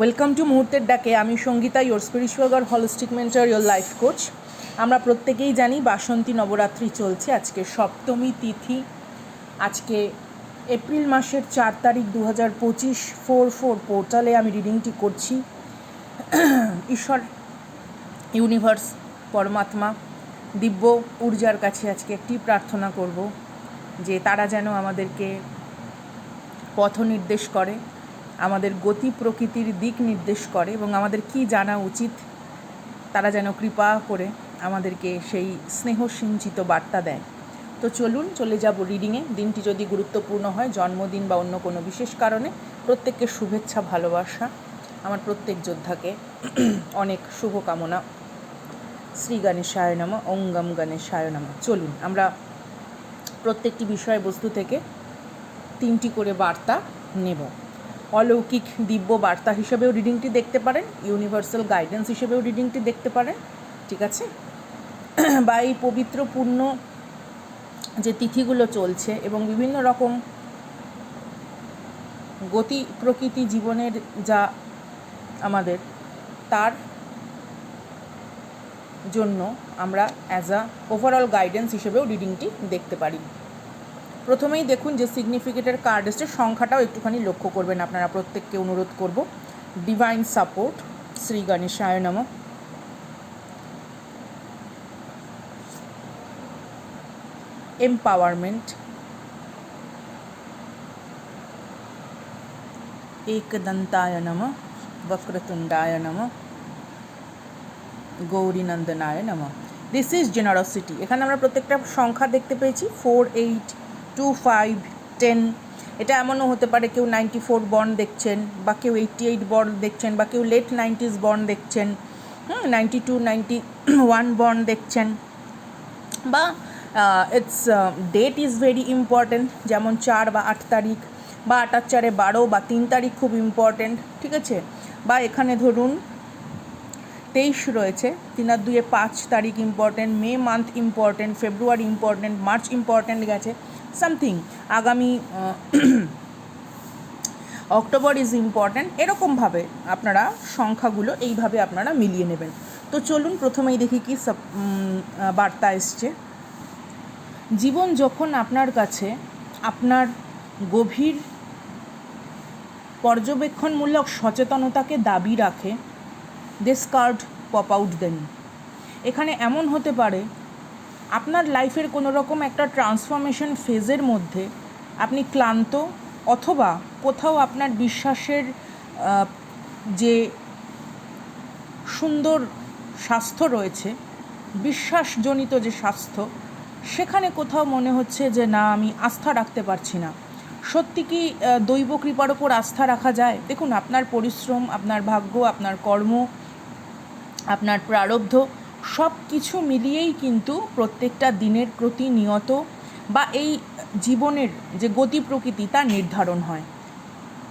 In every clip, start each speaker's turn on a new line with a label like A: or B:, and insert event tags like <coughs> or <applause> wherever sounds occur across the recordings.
A: Welcome to মুহূর্তের ডাকে আমি Sangeeta your spiritual god holistic mentor your life coach আমরা প্রত্যেকেই জানি বাসন্তী নবরাত্রি চলছে আজকে সপ্তমী তিথি। আজকে এপ্রিল মাসের চার তারিখ দু হাজার পঁচিশ ফোর ফোর পোর্টালে আমি রিডিংটি করছি। ঈশ্বর ইউনিভার্স পরমাত্মা, দিব্য ঊর্জার কাছে আজকে একটি প্রার্থনা করব যে তারা যেন আমাদেরকে পথ নির্দেশ করে। আমাদের গতি প্রকৃতির দিক নির্দেশ করে এবং আমাদের কি জানা উচিত, তারা যেন কৃপা করে আমাদেরকে সেই স্নেহ সিঞ্চিত বার্তা দেয়। তো চলুন, চলে যাব রিডিংয়ে। দিনটি যদি গুরুত্বপূর্ণ হয়, জন্মদিন বা অন্য কোনো বিশেষ কারণে, প্রত্যেককে শুভেচ্ছা, ভালোবাসা। আমার প্রত্যেক যোদ্ধাকে অনেক শুভকামনা। শ্রী গণেশায় অঙ্গম গণেশায় নম। চলুন, আমরা প্রত্যেকটি বিষয়বস্তু থেকে তিনটি করে বার্তা নেব। অলৌকিক দিব্য বার্তা হিসেবেও রিডিংটি দেখতে পারেন ইউনিভার্সাল গাইডেন্স হিসেবেও রিডিংটি দেখতে পারেন, ঠিক আছে? বা এই পবিত্র পূর্ণ যে তিথিগুলো চলছে এবং বিভিন্ন রকম গতি প্রকৃতি জীবনের যা আমাদের, তার জন্য আমরা অ্যাজ আ ওভারঅল গাইডেন্স হিসেবেও রিডিংটি দেখতে পারি। প্রথমেই দেখুন যে সিগনিফিকেটের কার্ড এসছে সংখ্যাটাও একটুখানি লক্ষ্য করবেন আপনারা প্রত্যেককে অনুরোধ করব ডিভাইন সাপোর্ট শ্রী গণেশায় নম এম্পাওয়ারমেন্ট एकदन्ताय नमः वक्रतुण्डाय नमः গৌরীনন্দনায় নম দিস ইজ জেনারসিটি এখানে আমরা প্রত্যেকটা সংখ্যা দেখতে পেয়েছি four eight two five ten এটা এমনও হতে পারে কেউ নাইনটি ফোর বর্ন দেখছেন, বা কেউ এইটটি এইট বর্ন দেখছেন, বা কেউ লেট নাইনটিস বর্ন দেখছেন, হুম ninety two ninety one born দেখছেন, বা it's date is very important যেমন চার বা আট তারিখ, বা আট আট চারে বারো বা তিন তারিখ খুব ইম্পর্ট্যান্ট ঠিক আছে? বা এখানে ধরুন তেইশ রয়েছে, তিন আর দুয়ে পাঁচ তারিখ important May month important February important March important গেছে সামথিং আগামী অক্টোবর ইজ ইম্পর্ট্যান্ট এরকমভাবে আপনারা সংখ্যাগুলো এইভাবে আপনারা মিলিয়ে নেবেন। তো চলুন প্রথমেই দেখি কি বার্তা এসছে। জীবন যখন আপনার কাছে আপনার গভীর পর্যবেক্ষণমূলক সচেতনতাকে দাবি রাখে দিস কার্ড পপ আউট দেন। এখানে এমন হতে পারে আপনার লাইফের কোনো রকম একটা ট্রান্সফরমেশন ফেজের মধ্যে আপনি ক্লান্ত অথবা কোথাও আপনার বিশ্বাসের যে সুন্দর স্বাস্থ্য রয়েছে, বিশ্বাসজনিত যে স্বাস্থ্য, সেখানে কোথাও মনে হচ্ছে যে না, আমি আস্থা রাখতে পারছি না। সত্যি কি দৈব কৃপার ওপর আস্থা রাখা যায়? দেখুন, আপনার পরিশ্রম, আপনার ভাগ্য, আপনার কর্ম, আপনার প্রারব্ধ সব কিছু মিলিয়েই কিন্তু প্রত্যেকটা দিনের প্রতিনিয়ত বা এই জীবনের যে গতি প্রকৃতি, তা নির্ধারণ হয়।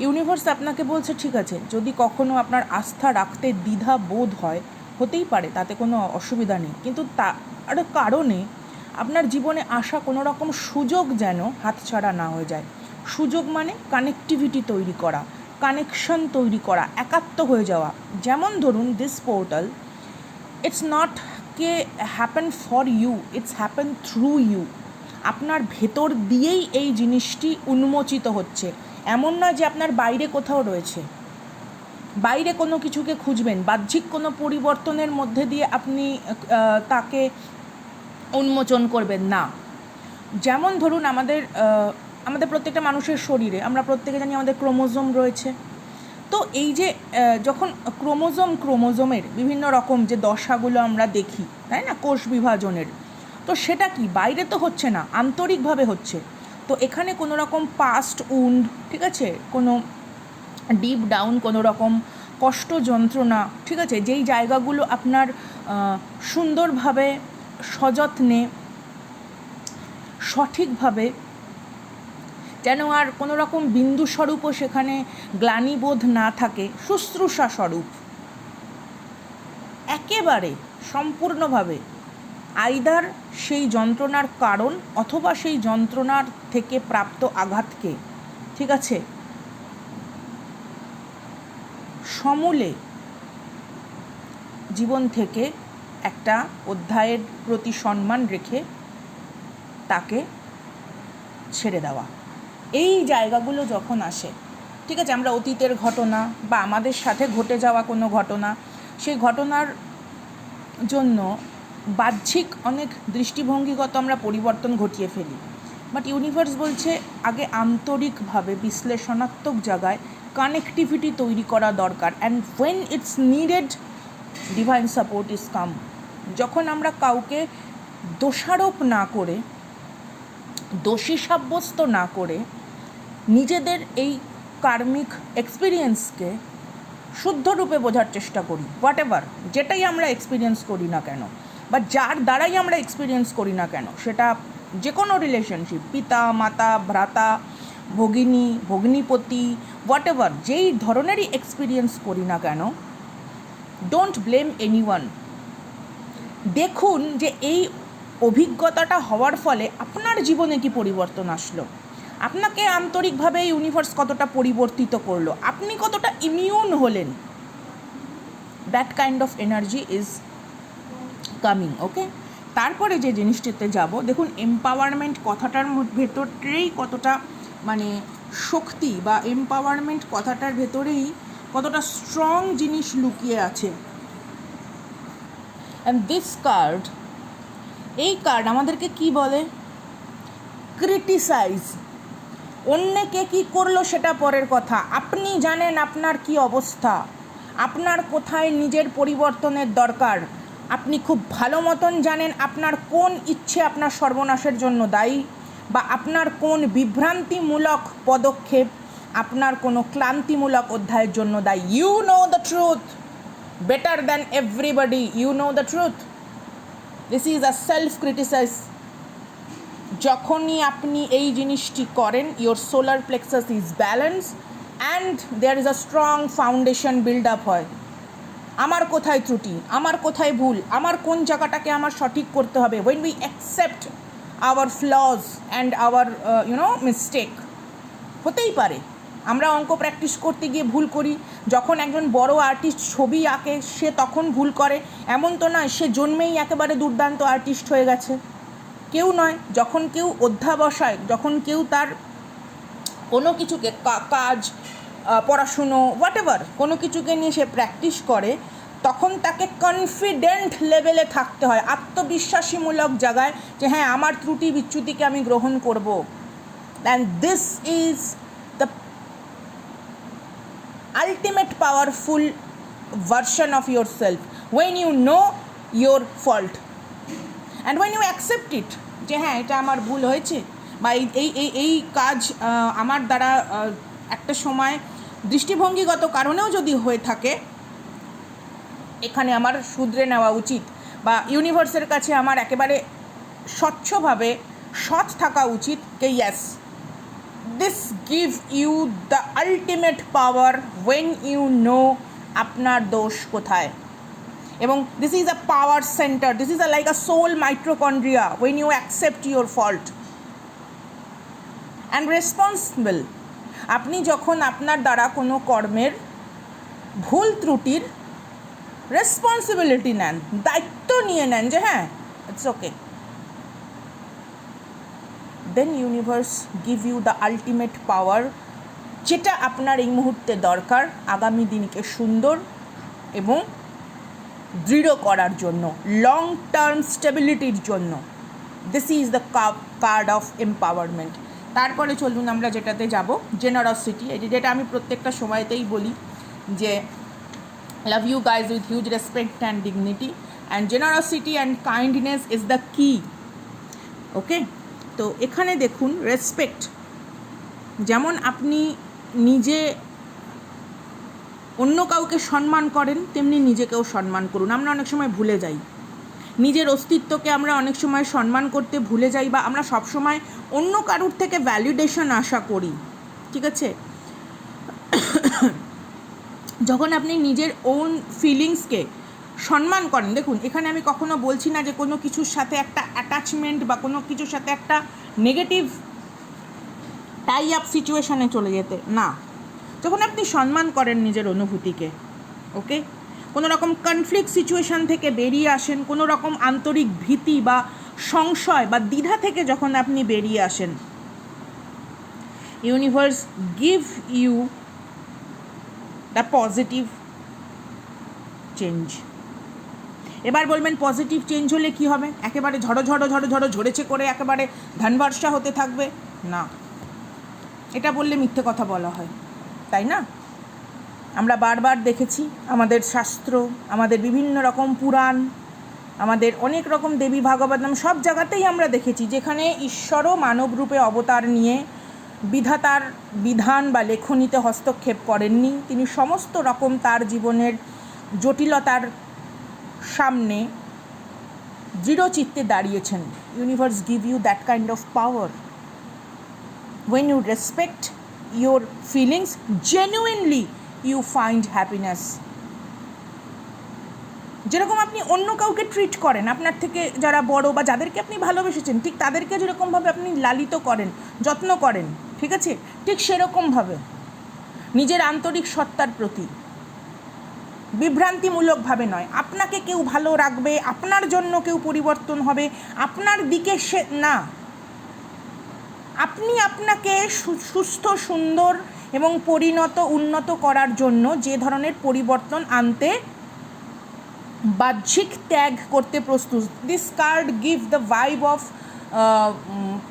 A: ইউনিভার্স আপনাকে বলছে, ঠিক আছে, যদি কখনো আপনার আস্থা রাখতে দ্বিধা বোধ হয়, হতেই পারে, তাতে কোনো অসুবিধা নেই। কিন্তু তার কারণে আপনার জীবনে আসা কোনো রকম সুযোগ যেন হাতছাড়া না হয়ে যায়। সুযোগ মানে কানেকটিভিটি তৈরি করা কানেকশন তৈরি করা, একাত্ম হয়ে যাওয়া। যেমন ধরুন this portal it's not K happen for you it's happen through you আপনার ভেতর দিয়েই এই জিনিসটি উন্মোচিত হচ্ছে। এমন নয় যে আপনার বাইরে কোথাও রয়েছে। বাইরে কোনো কিছুকে খুঁজবেন, বাহ্যিক কোনো পরিবর্তনের মধ্যে দিয়ে আপনি তাকে উন্মোচন করবেন না। যেমন ধরুন আমাদের আমাদের প্রত্যেকটা মানুষের শরীরে, আমরা প্রত্যেকে জানি আমাদের ক্রোমোজোম রয়েছে। তো এই যে যখন ক্রোমোজোম ক্রোমোজোমের বিভিন্ন রকম যে দশাগুলো আমরা দেখি, তাই না? কোষ বিভাজনের। তো সেটা কি? বাইরে তো হচ্ছে না, আন্তরিকভাবে হচ্ছে। তো এখানে কোনো রকম পাস্ট উন্ড ঠিক আছে? কোনো ডিপ ডাউন কোনো রকম কষ্ট যন্ত্রণা, ঠিক আছে? যেই জায়গাগুলো আপনার সুন্দরভাবে সযত্নে, সঠিকভাবে যেন আর কোনো রকম বিন্দু স্বরূপও সেখানে গ্লানিবোধ না থাকে, শুশ্রূষা স্বরূপ। একেবারে সম্পূর্ণভাবে আইদার সেই যন্ত্রণার কারণ অথবা সেই যন্ত্রণার থেকে প্রাপ্ত আঘাতকে, ঠিক আছে? সমূলে জীবন থেকে একটা অধ্যায়ের প্রতি সম্মান রেখে তাকে ছেড়ে দেওয়া। এই জায়গাগুলো যখন আসে, ঠিক আছে, আমরা অতীতের ঘটনা বা আমাদের সাথে ঘটে যাওয়া কোনো ঘটনা, সেই ঘটনার জন্য বাহ্যিক অনেক দৃষ্টিভঙ্গিগত আমরা পরিবর্তন ঘটিয়ে ফেলি। বাট ইউনিভার্স বলছে আগে আন্তরিকভাবে, বিশ্লেষণাত্মক জায়গায় কানেকটিভিটি তৈরি করা দরকার। And when it's needed divine support is come যখন আমরা কাউকে দোষারোপ না করে, দোষী সাব্যস্ত না করে নিজেদের এই কার্মিক এক্সপিরিয়েন্সকে শুদ্ধরূপে বোঝার চেষ্টা করি হোয়াট এভার যেটাই আমরা এক্সপিরিয়েন্স করি না কেন, বা যার দ্বারাই আমরা এক্সপিরিয়েন্স করি না কেন, সেটা যে কোনো রিলেশনশিপ পিতা, মাতা, ভ্রাতা, ভগিনী, ভগ্নিপতি হোয়াট এভার যেই ধরনেরই এক্সপিরিয়েন্স করি না কেন ডোন্ট ব্লেম এনি দেখুন যে এই অভিজ্ঞতাটা হওয়ার ফলে আপনার জীবনে কি পরিবর্তন আসলো। আপনাকে আন্তরিকভাবে ইউনিভার্স কতটা পরিবর্তিত করল? আপনি কতটা ইমিউন হলেন? That kind of energy is coming okay তারপরে যে জিনিসটিতে যাব, দেখুন এম্পাওয়ারমেন্ট কথাটার ভেতরেই কতটা মানে শক্তি বা এম্পাওয়ারমেন্ট কথাটার ভেতরেই কতটা স্ট্রং জিনিস লুকিয়ে আছে। অ্যান্ড দিস কার্ড এই কার্ড আমাদেরকে কি বলে? ক্রিটিসাইজ অন্যকে কি করল সেটা পরের কথা। আপনি জানেন আপনার কি অবস্থা। আপনার কোথায় নিজের পরিবর্তনের দরকার। আপনি খুব ভালো মতন জানেন আপনার কোন ইচ্ছে আপনার সর্বনাশের জন্য দায়ী বা আপনার কোন বিভ্রান্তিমূলক পদক্ষেপ আপনার কোনো ক্লান্তিমূলক অধ্যায়ের জন্য দায়ী। You know the truth better than everybody you know the truth this is a self criticize যখনই আপনি এই জিনিসটি করেন your solar plexus is balance and there is a strong foundation build up হয়। আমার কোথায় ত্রুটি? আমার কোথায় ভুল? আমার কোন জায়গাটাকে আমার সঠিক করতে হবে? When we accept our flaws and our you know mistake হতেই পারে। আমরা অঙ্ক প্র্যাকটিস করতে গিয়ে ভুল করি। যখন একজন বড় আর্টিস্ট ছবি আঁকে, সে তখন ভুল করে। এমন তো নয়, সে জন্মেই একেবারে দুর্দান্ত আর্টিস্ট হয়ে গেছে। কেউ নয়, যখন কেউ অধ্যাবসায় যখন কেউ তার কোনো কিছুকে কাজ পড়াশুনো হোয়াট এভার কোনো কিছুকে নিয়ে সে প্র্যাকটিস করে, তখন তাকে কনফিডেন্ট লেভেলে থাকতে হয়, আত্মবিশ্বাসীমূলক জায়গায় যে হ্যাঁ আমার ত্রুটি বিচ্যুতিকে আমি গ্রহণ করব। And this is the ultimate powerful powerful of of self when you know your fault and when you accept it যে হ্যাঁ এটা আমার ভুল হয়েছে বা এই এই এই কাজ আমার দ্বারা একটা সময় দৃষ্টিভঙ্গিগত কারণেও যদি হয়ে থাকে, এখানে আমার শুধরে নেওয়া উচিত বা ইউনিভার্সের কাছে আমার একেবারে স্বচ্ছভাবে সৎ থাকা উচিত কে yes this give you the ultimate power when you know আপনার দোষ কোথায়। এবং this is a power centre this is a like a soul mitochondria when you accept your fault and responsible আপনি যখন আপনার দ্বারা কোনো কর্মের ভুল ত্রুটির রেসপন্সিবিলিটি নেন, দায়িত্ব নিয়ে নেন যে হ্যাঁ it's okay then universe give you the ultimate power যেটা আপনার এই মুহূর্তে দরকার, আগামী দিনকে সুন্দর এবং দৃঢ় করার জন্য লং টার্ম স্টেবিলিটির জন্য। This is the card of empowerment তারপরে চলুন আমরা যেটাতে যাব জেনারসিটি এটি যেটা আমি প্রত্যেকটা সময়তেই বলি যে love you guys with huge respect and dignity and generosity and kindness is the key okay তো এখানে দেখুন রেসপেক্ট যেমন আপনি নিজে অন্য কাউকে সম্মান করেন, তেমনি নিজেকেও সম্মান করুন। আমরা অনেক সময় ভুলে যাই। নিজের অস্তিত্বকে আমরা অনেক সময় সম্মান করতে ভুলে যাই বা আমরা সবসময় অন্য কারুর থেকে ভ্যালিডেশন আশা করি। ঠিক আছে? যখন আপনি নিজের ওন ফিলিংসকে সম্মান করেন, দেখুন, এখানে আমি কখনো বলছি না যে কোনো কিছুর সাথে একটা অ্যাটাচমেন্ট বা কোনো কিছুর সাথে একটা নেগেটিভ টাই আপ সিচুয়েশানে চলে যেতে। না। যখন আপনি সম্মান করেন নিজের অনুভূতিকে ওকে কোনো রকম কনফ্লিক্ট সিচুয়েশান থেকে বেরিয়ে আসেন, কোনো রকম আন্তরিক ভীতি বা সংশয় বা দ্বিধা থেকে যখন আপনি বেরিয়ে আসেন universe give you the positive change এবার বলবেন পজিটিভ চেঞ্জ হলে কি হবে? একেবারে ঝড়ো ঝড়ো ঝড়ো ঝড়ো ঝরেছে করে একেবারে ধানবর্ষা হতে থাকবে? না। এটা বললে মিথ্যে কথা বলা হয়। তাই না? আমরা বারবার দেখেছি আমাদের শাস্ত্র, আমাদের বিভিন্ন রকম পুরাণ, আমাদের অনেক রকম দেবী ভাগবত নাম সব জায়গাতেই আমরা দেখেছি যেখানে ঈশ্বরও মানব রূপে অবতার নিয়ে বিধাতার বিধান বা লেখনীতে হস্তক্ষেপ করেননি। তিনি সমস্ত রকম তার জীবনের জটিলতার সামনে দৃঢ়চিত্তে দাঁড়িয়েছেন। Universe give you that kind of power when you respect your feelings genuinely you find happiness. যেরকম আপনি অন্য কাউকে ট্রিট করেন, আপনার থেকে যারা বড় বা যাদেরকে আপনি ভালোবেসেছেন, ঠিক তাদেরকে যেরকমভাবে আপনি লালিত করেন, যত্ন করেন, ঠিক আছে? ঠিক সেরকমভাবে। নিজের আন্তরিক সত্তার প্রতি। বিভ্রান্তিমূলকভাবে নয়। আপনাকে কেউ ভালো রাখবে, আপনার জন্য কেউ পরিবর্তন হবে, আপনার দিকে সে না। আপনি আপনাকে সুস্থ, সুন্দর এবং পরিণত, উন্নত করার জন্য যে ধরনের পরিবর্তন আনতে বাহ্যিক ত্যাগ করতে প্রস্তুত। This card give the vibe of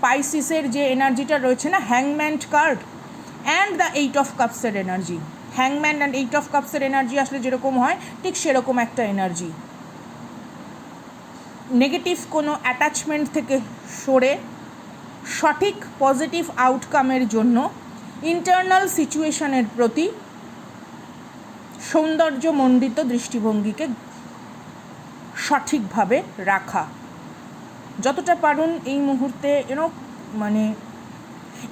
A: পাইসিসের যে এনার্জিটা রয়েছে না হ্যাংম্যান্ড card and the eight of কাপসের energy হ্যাংম্যান অ্যান্ড এইট অফ কাপসের এনার্জি আসলে যেরকম হয়, ঠিক সেরকম একটা এনার্জি নেগেটিভ কোনো অ্যাটাচমেন্ট থেকে সরে সঠিক পজিটিভ আউটকামের জন্য ইন্টারনাল সিচুয়েশনের প্রতি সৌন্দর্যমণ্ডিত দৃষ্টিভঙ্গিকে সঠিকভাবে রাখা। যতটা পারুন এই মুহূর্তে ইউনো মানে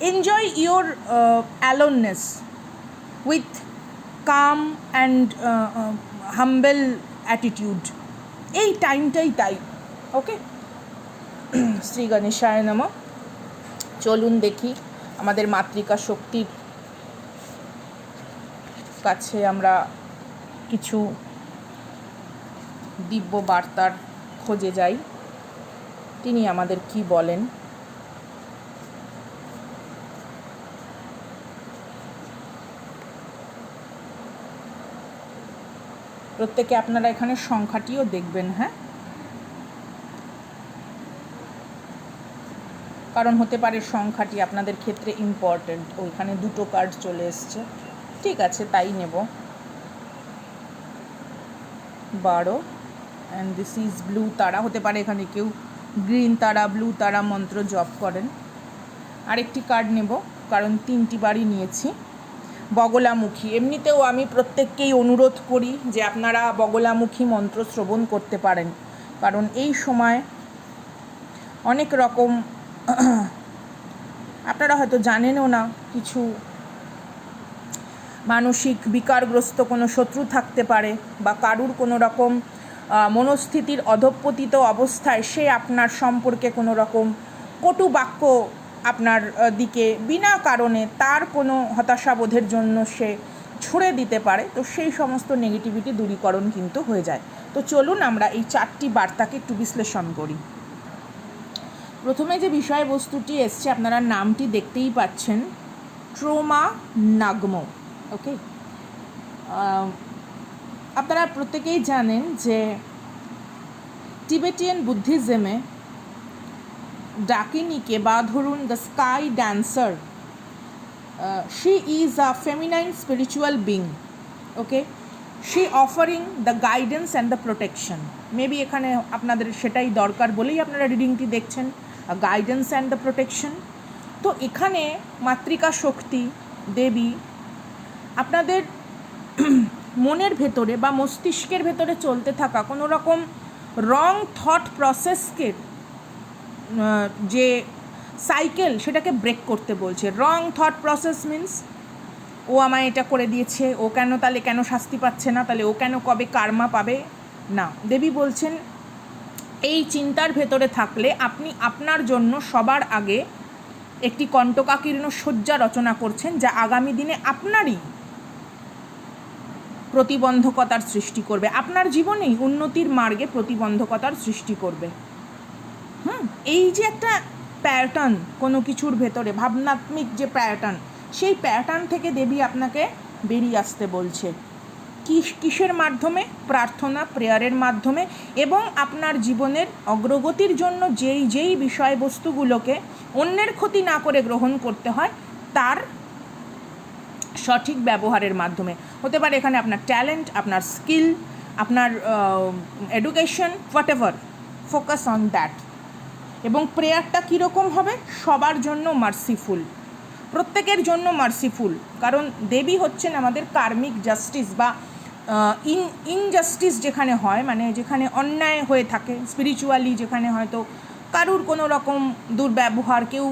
A: enjoy your aloneness with calm and humble attitude এই টাইমটাই তাই ওকে <clears throat> শ্রী গণেশায় নমঃ। চলুন দেখি আমাদের মাতৃকা শক্তির কাছে আমরা কিছু দিব্য বার্তার খোঁজে যাই। তিনি আমাদের কি বলেন? প্রত্যেকে আপনারা এখানে সংখ্যাটিও দেখবেন হ্যাঁ? কারণ হতে পারে সংখ্যাটি আপনাদের ক্ষেত্রে ইম্পর্ট্যান্ট ওইখানে দুটো কার্ড চলে এসছে। ঠিক আছে, তাই নেব। বারো। অ্যান্ড দিস ইজ ব্লু তারা হতে পারে এখানে কেউ গ্রিন তারা ব্লু তারা মন্ত্র জপ করেন। আরেকটি কার্ড নেব, কারণ তিনটি বাড়ি নিয়েছি। বগলামুখী। এমনিতেও আমি প্রত্যেককেই অনুরোধ করি যে আপনারা বগলামুখী মন্ত্র শ্রবণ করতে পারেন। কারণ এই সময় অনেক রকম <clears throat> আপনারা হয়তো জানেনও না কিছু মানসিক বিকারগ্রস্ত কোনো শত্রু থাকতে পারে বা কারুর কোনো রকম মনস্থিতির অধঃপতিত অবস্থায় সে আপনার সম্পর্কে কোনো রকম কটু বাক্য আপনার দিকে বিনা কারণে তার কোনো হতাশাবোধের জন্য সে ছুড়ে দিতে পারে। তো সেই সমস্ত নেগেটিভিটি দূরীকরণ কিন্তু হয়ে যায়। তো চলুন আমরা এই চারটি বার্তাকে একটু বিশ্লেষণ করি। প্রথমে যে বিষয়বস্তুটি এসছে, আপনারা নামটি দেখতেই পাচ্ছেন। Troma Nagmo, okay? আপনারা প্রত্যেকেই জানেন যে টিবেটিয়ান বুদ্ধিজমে ডাকিনিকে বা ধরুন the sky dancer she is a feminine spiritual being okay? She offering the guidance and the protection maybe এখানে আপনাদের সেটাই দরকার বলেই আপনারা রিডিংটি দেখছেন। গাইডেন্স অ্যান্ড দ্য প্রোটেকশন তো এখানে মাতৃকা শক্তি, দেবী, আপনাদের <clears throat> মনের ভেতরে বা মস্তিষ্কের ভেতরে চলতে থাকা কোনো রকম রং থট প্রসেসকে যে সাইকেল সেটাকে ব্রেক করতে বলছে। রং থট প্রসেস মিন্স ও আমায় এটা করে দিয়েছে, ও কেন তাহলে কেন শাস্তি পাচ্ছে না, তাহলে ও কেন কবে কার্মা পাবে? না। দেবী বলছেন চিন্তার ভেতরে থাকলে আপনি আপনার জন্য সবার আগে একটি কণ্টকাকীর্ণ শয্যা রচনা করছেন যা আগামী দিনে আপনারই প্রতিবন্ধকতার সৃষ্টি করবে। আপনার জীবনেই উন্নতির মার্গে প্রতিবন্ধকতার সৃষ্টি করবে। হুম, এই যে একটা প্যাটার্ন কোনো কিছুর ভেতরে, ভাবনাত্মিক যে প্যাটার্ন সেই প্যাটার্ন থেকে দেবী আপনাকে বেরিয়ে আসতে বলছে। কিসের মাধ্যমে? প্রার্থনা, প্রেয়ারের মাধ্যমে। এবং আপনার জীবনের অগ্রগতির জন্য যেই যেই বিষয়বস্তুগুলোকে অন্যের ক্ষতি না করে গ্রহণ করতে হয়, তার সঠিক ব্যবহারের মাধ্যমে। হতে পারে এখানে আপনার ট্যালেন্ট, আপনার স্কিল, আপনার education whatever focus on that. এবং প্রেয়ারটা কীরকম হবে? সবার জন্য মার্সিফুল। প্রত্যেকের জন্য মার্সিফুল। কারণ দেবী হচ্ছেন আমাদের কার্মিক জাস্টিস বা ইন ইনজাস্টিস যেখানে হয় মানে যেখানে অন্যায় হয়ে থাকে স্পিরিচুয়ালি যেখানে হয়তো কারুর কোনো রকম দুর্ব্যবহার, কেউ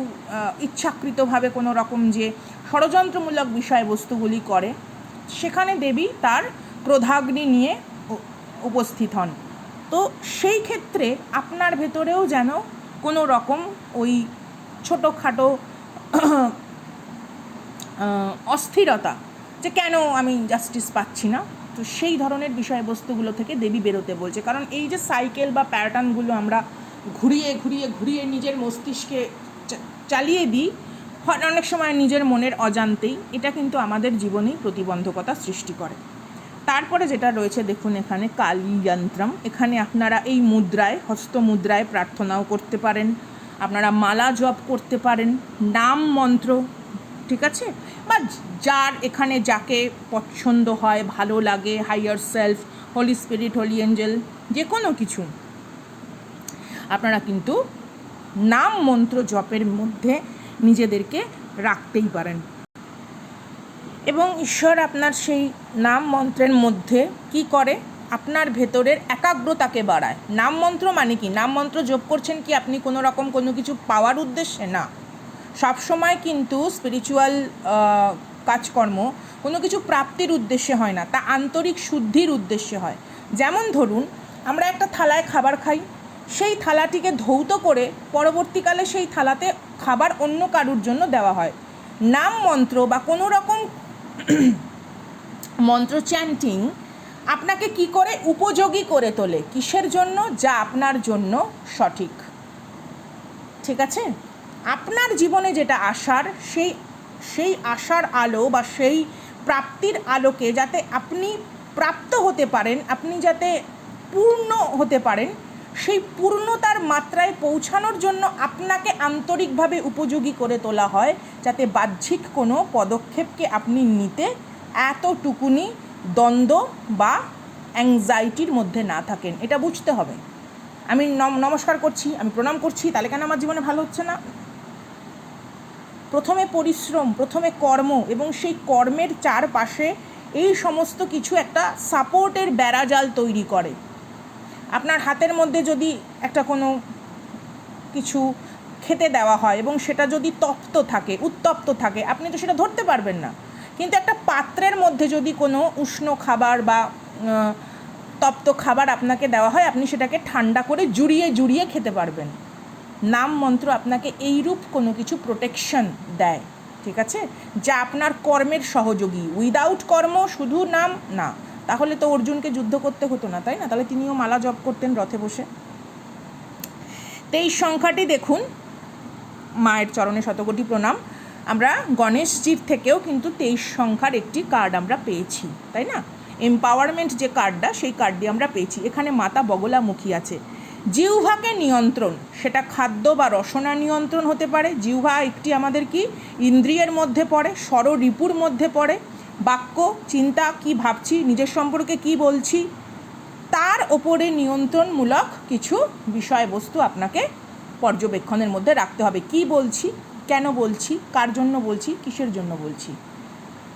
A: ইচ্ছাকৃতভাবে কোনো রকম যে ষড়যন্ত্রমূলক বিষয়বস্তুগুলি করে, সেখানে দেবী তার ক্রোধাগ্নি নিয়ে উপস্থিত হন। তো সেই ক্ষেত্রে আপনার ভেতরেও যেন কোনো রকম ওই ছোটোখাটো অস্থিরতা যে কেন আমি জাস্টিস পাচ্ছি না তো সেই ধরনের বিষয়বস্তুগুলো থেকে দেবী বেরোতে বলছে। কারণ এই যে সাইকেল বা প্যাটার্নগুলো আমরা ঘুরিয়ে ঘুরিয়ে ঘুরিয়ে নিজের মস্তিষ্কে চালিয়ে দিই অনেক সময় নিজের মনের অজান্তেই এটা কিন্তু আমাদের জীবনেই প্রতিবন্ধকতা সৃষ্টি করে। তারপরে যেটা রয়েছে দেখুন এখানে কালী যন্ত্রম। এখানে আপনারা এই মুদ্রায়, হস্ত মুদ্রায় প্রার্থনাও করতে পারেন। আপনারা মালা জপ করতে পারেন। নাম মন্ত্র, ঠিক আছে? বা যার এখানে যাকে পছন্দ হয়, ভালো লাগে higher self holy spirit holy angel যে কোনো কিছু। আপনারা কিন্তু নাম মন্ত্র জপের মধ্যে নিজেদেরকে রাখতেই পারেন। এবং ঈশ্বর আপনার সেই নাম মন্ত্রের মধ্যে কি করে? আপনার ভেতরের একাগ্রতাকে বাড়ায়। নাম মন্ত্র মানে কি? নাম মন্ত্র জপ করছেন কি আপনি কোনো রকম কোনো কিছু পাওয়ার উদ্দেশ্যে? না। সবসময় কিন্তু স্পিরিচুয়াল কাজকর্ম কোনো কিছু প্রাপ্তির উদ্দেশ্যে হয় না, তা আন্তরিক শুদ্ধির উদ্দেশ্যে হয়। যেমন ধরুন, আমরা একটা থালায় খাবার খাই, সেই থালাটিকে ধৌত করে পরবর্তীকালে সেই থালাতে খাবার অন্য কারুর জন্য দেওয়া হয়। নাম মন্ত্র বা কোনো রকম মন্ত্র চ্যান্টিং আপনাকে কি করে উপযোগী করে তোলে? কিসের জন্য? যা আপনার জন্য সঠিক। ঠিক আছে? আপনার জীবনে যেটা আসার সেই সেই আশার আলো বা সেই প্রাপ্তির আলোকে যাতে আপনি প্রাপ্ত হতে পারেন, আপনি যাতে পূর্ণ হতে পারেন, সেই পূর্ণতার মাত্রায় পৌঁছানোর জন্য আপনাকে আন্তরিকভাবে উপযোগী করে তোলা হয়, যাতে বাহ্যিক কোনো পদক্ষেপকে আপনি নিতে এতটুকুনি দ্বন্দ্ব বা অ্যাংজাইটির মধ্যে না থাকেন। এটা বুঝতে হবে। আমি নম- নমস্কার করছি, আমি প্রণাম করছি, তাহলে কেন আমার জীবনে ভালো হচ্ছে না? প্রথমে পরিশ্রম, প্রথমে কর্ম এবং সেই কর্মের চারপাশে এই সমস্ত কিছু একটা সাপোর্টের বেড়াজাল তৈরি করে। আপনার হাতের মধ্যে যদি একটা কোনো কিছু খেতে দেওয়া হয় এবং সেটা যদি তপ্ত থাকে, উত্তপ্ত থাকে, আপনি তো সেটা ধরতে পারবেন না। কিন্তু একটা পাত্রের মধ্যে যদি কোনো উষ্ণ খাবার বা তপ্ত খাবার আপনাকে দেওয়া হয়, আপনি সেটাকে ঠান্ডা করে জুড়িয়ে জুড়িয়ে খেতে পারবেন। নাম মন্ত্র আপনাকে এইরূপ কোনো কিছু প্রোটেকশন দেয়, ঠিক আছে? যা আপনার কর্মের সহযোগী। উইদাউট কর্ম শুধু নাম না। তাহলে তো অর্জুনকে যুদ্ধ করতে হতো না, তাই না? তাহলে তিনিও মালা জপ করতেন রথে বসে। তেইশ সংখ্যাটি দেখুন। মায়ের চরণে শতকোটি প্রণাম। আমরা গণেশজির থেকেও কিন্তু তেইশ সংখ্যার একটি কার্ড আমরা পেয়েছি, তাই না? এম্পাওয়ারমেন্ট যে কার্ডটা সেই কার্ডটি আমরা পেয়েছি। এখানে মাতা বগলামুখী আছে। জিহ্বাকে নিয়ন্ত্রণ, সেটা খাদ্য বা রসনা নিয়ন্ত্রণ হতে পারে। জিহ্বা একটি আমাদের কি? ইন্দ্রিয়ের মধ্যে পড়ে স্বর রিপুর মধ্যে পড়ে। বাক্য, চিন্তা, কি ভাবছি, নিজের সম্পর্কে কি বলছি, তার ওপরে নিয়ন্ত্রণমূলক কিছু বিষয়বস্তু আপনাকে পর্যবেক্ষণের মধ্যে রাখতে হবে। কি বলছি, কেন বলছি, কার জন্য বলছি, কিসের জন্য বলছি।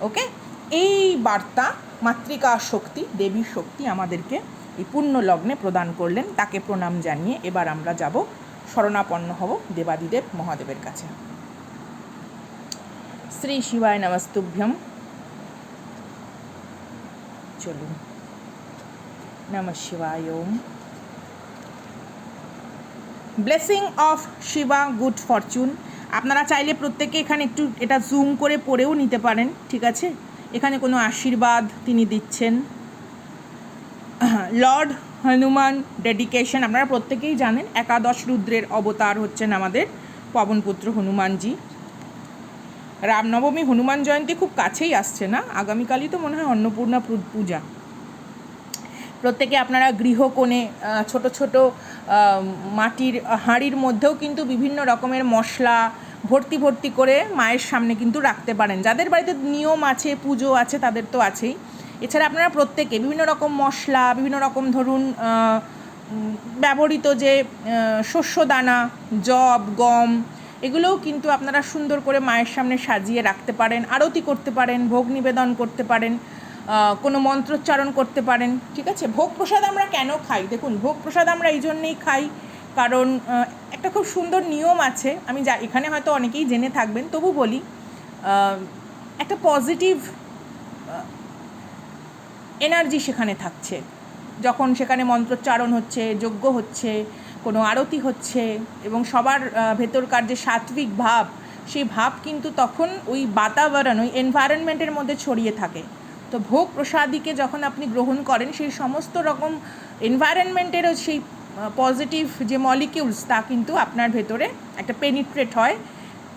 A: ওকে? এই বার্তা মাতৃকা শক্তি দেবী শক্তি আমাদেরকে এই পূর্ণ লগ্নে প্রদান করলেন। তাকে প্রণাম জানিয়ে এবার আমরা যাব। শরণাপন্ন হব দেবাদিদেব মহাদেবের কাছে। শ্রী শিবায় নমস্তুভ্যম। চলুন। নম শিবায় ওম। Blessing of Shiva, good fortune. আপনারা চাইলে প্রত্যেকে এখানে একটু এটা জুম করে পড়েও নিতে পারেন, ঠিক আছে? এখানে কোনো আশীর্বাদ তিনি দিচ্ছেন। লর্ড হনুমান ডেডিকেশন, আপনারা প্রত্যেকেই জানেন, একাদশ রুদ্রের অবতার হচ্ছেন আমাদের পবনপুত্র হনুমানজি। রামনবমী হনুমান জয়ন্তী খুব কাছেই আসছে না? আগামীকালই তো মনে হয় অন্নপূর্ণা পূজা। প্রত্যেকে আপনারা গৃহকোণে ছোট ছোট মাটির, হাঁড়ির মধ্যেও কিন্তু বিভিন্ন রকমের মশলা ভর্তি ভর্তি করে মায়ের সামনে কিন্তু রাখতে পারেন। যাদের বাড়িতে নিয়ম আছে, পুজো আছে, তাদের তো আছেই। এছাড়া আপনারা প্রত্যেকে বিভিন্ন রকম মশলা, বিভিন্ন রকম ধরুন ব্যবহৃত যে শস্য দানা জব গম, এগুলোও কিন্তু আপনারা সুন্দর করে মায়ের সামনে সাজিয়ে রাখতে পারেন, আরতি করতে পারেন, ভোগ নিবেদন করতে পারেন কোনো মন্ত্রোচ্চারণ করতে পারেন, ঠিক আছে? ভোগ প্রসাদ আমরা কেন খাই? দেখুন, ভোগ প্রসাদ আমরা এই জন্যেই খাই কারণ একটা খুব সুন্দর নিয়ম আছে, আমি যা, এখানে হয়তো অনেকেই জেনে থাকবেন, তবু বলি একটা পজিটিভ এনার্জি সেখানে থাকছে। যখন সেখানে মন্ত্রোচ্চারণ হচ্ছে, যজ্ঞ হচ্ছে, কোনো আরতি হচ্ছে এবং সবার ভেতরকার যে সাত্বিক ভাব, সেই ভাব কিন্তু তখন ওই বাতাবরণ, ওই এনভায়রনমেন্টের মধ্যে ছড়িয়ে থাকে। তো ভোগ প্রসাদিকে যখন আপনি গ্রহণ করেন, সেই সমস্ত রকম এনভায়রনমেন্টেরও সেই পজিটিভ যে মলিকিউলস তা কিন্তু আপনার ভেতরে একটা পেনিট্রেট হয়।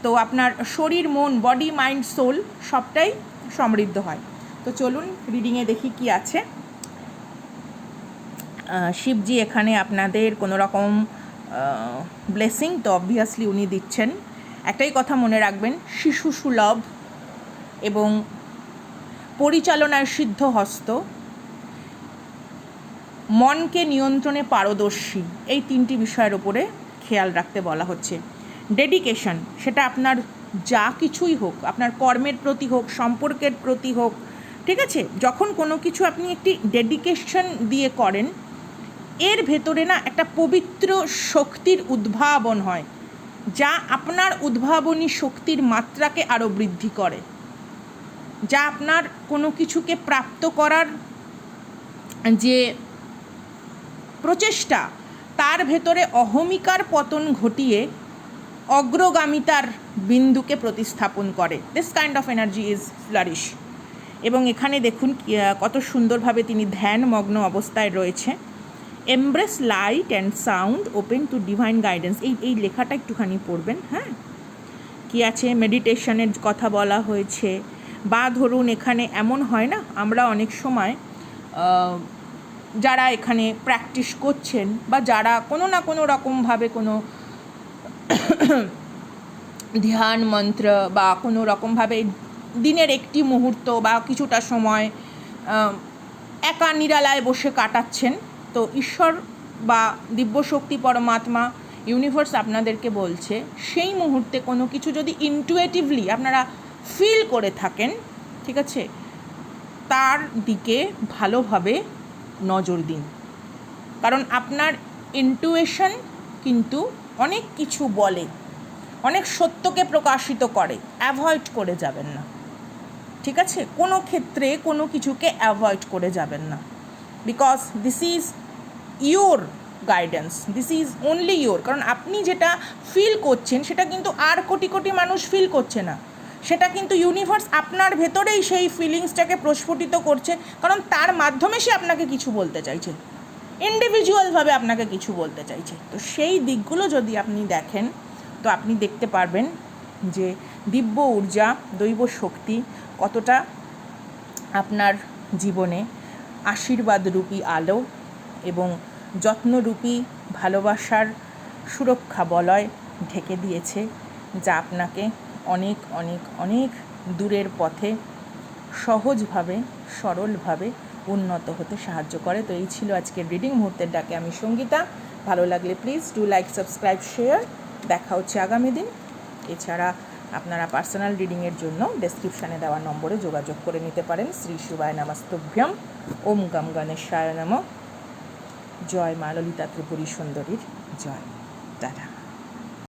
A: তো আপনার শরীর, মন বডি মাইন্ড সোল সবটাই সমৃদ্ধ হয়। তো চলুন রিডিংয়ে দেখি কি আছে। শিবজি এখানে আপনাদের কোনো রকম ব্লেসিং তো অবভিয়াসলি উনি দিচ্ছেন। একটাই কথা মনে রাখবেন, শিশু সুলভ এবং পরিচালনায় সিদ্ধ হস্ত মনকে নিয়ন্ত্রণে পারদর্শী, এই তিনটি বিষয়ের ওপরে খেয়াল রাখতে বলা হচ্ছে। ডেডিকেশন সেটা আপনার যা কিছুই হোক, আপনার কর্মের প্রতি হোক, সম্পর্কের প্রতি হোক ঠিক আছে? যখন কোনো কিছু আপনি একটি ডেডিকেশন দিয়ে করেন, এর ভেতরে না একটা পবিত্র শক্তির উদ্ভাবন হয়, যা আপনার উদ্ভাবনী শক্তির মাত্রাকে আরও বৃদ্ধি করে। যা আপনার কোনো কিছুকে প্রাপ্ত করার যে প্রচেষ্টা, তার ভেতরে অহমিকার পতন ঘটিয়ে অগ্রগামিতার বিন্দুকে প্রতিস্থাপন করে। This kind of energy is flourish এবং এখানে দেখুন কত সুন্দরভাবে তিনি ধ্যানমগ্ন অবস্থায় রয়েছে। Embrace light and sound open to divine guidance এই এই লেখাটা একটুখানি পড়বেন হ্যাঁ? কি আছে? মেডিটেশনের কথা বলা হয়েছে। বা ধরুন, এখানে এমন হয় না, আমরা অনেক সময় যারা এখানে প্র্যাকটিস করছেন বা যারা কোনো না কোনো রকমভাবে কোনো <coughs> ধ্যান মন্ত্র বা কোনো রকমভাবে দিনের একটি মুহূর্ত বা কিছুটা সময় একা নিরালায় বসে কাটাচ্ছেন। তো ঈশ্বর বা দিব্যশক্তি পরমাত্মা ইউনিভার্স আপনাদেরকে বলছে, সেই মুহূর্তে কোনো কিছু যদি ইনটুয়েটিভলি আপনারা ফিল করে থাকেন, ঠিক আছে, তার দিকে ভালোভাবে নজর দিন। কারণ আপনার ইন্টুয়েশন কিন্তু অনেক কিছু বলে, অনেক সত্যকে প্রকাশিত করে অ্যাভয়েড করে যাবেন না। ঠিক আছে? কোনো ক্ষেত্রে কোনো কিছুকে অ্যাভয়েড করে যাবেন না। Because this is your guidance this is only your কারণ আপনি যেটা ফিল করছেন, সেটা কিন্তু আর কোটি কোটি মানুষ ফিল করছে না। সেটা কিন্তু ইউনিভার্স আপনার ভেতরেই সেই ফিলিংসটাকে প্রস্ফুটিত করছে, কারণ তার মাধ্যমে সে আপনাকে কিছু বলতে চাইছে। ইন্ডিভিজুয়ালভাবে আপনাকে কিছু বলতে চাইছে। তো সেই দিকগুলো যদি আপনি দেখেন, তো আপনি দেখতে পারবেন যে দিব্য ঊর্জা, দৈব শক্তি কতটা আপনার জীবনে আশীর্বাদরূপী আলো এবং যত্নরূপী ভালোবাসার সুরক্ষা বলয় ঢেকে দিয়েছে, যা আপনাকে অনেক অনেক অনেক দূরের পথে সহজভাবে, সরলভাবে উন্নত হতে সাহায্য করে। তো এই ছিল আজকের রিডিং মুহূর্তের ডাকে আমি সঙ্গীতা। ভালো লাগলে please do like, subscribe, share. দেখা হচ্ছে আগামী দিন। এছাড়া আপনারা পার্সোনাল রিডিংয়ের জন্য ডেসক্রিপশানে দেওয়া নম্বরে যোগাযোগ করে নিতে পারেন। শ্রী শিবায় নামাস্তভ্যম। ওম গম গণেশায় নম। জয় মা ললিতা ত্রিপুরী সুন্দরীর জয়। টাটা।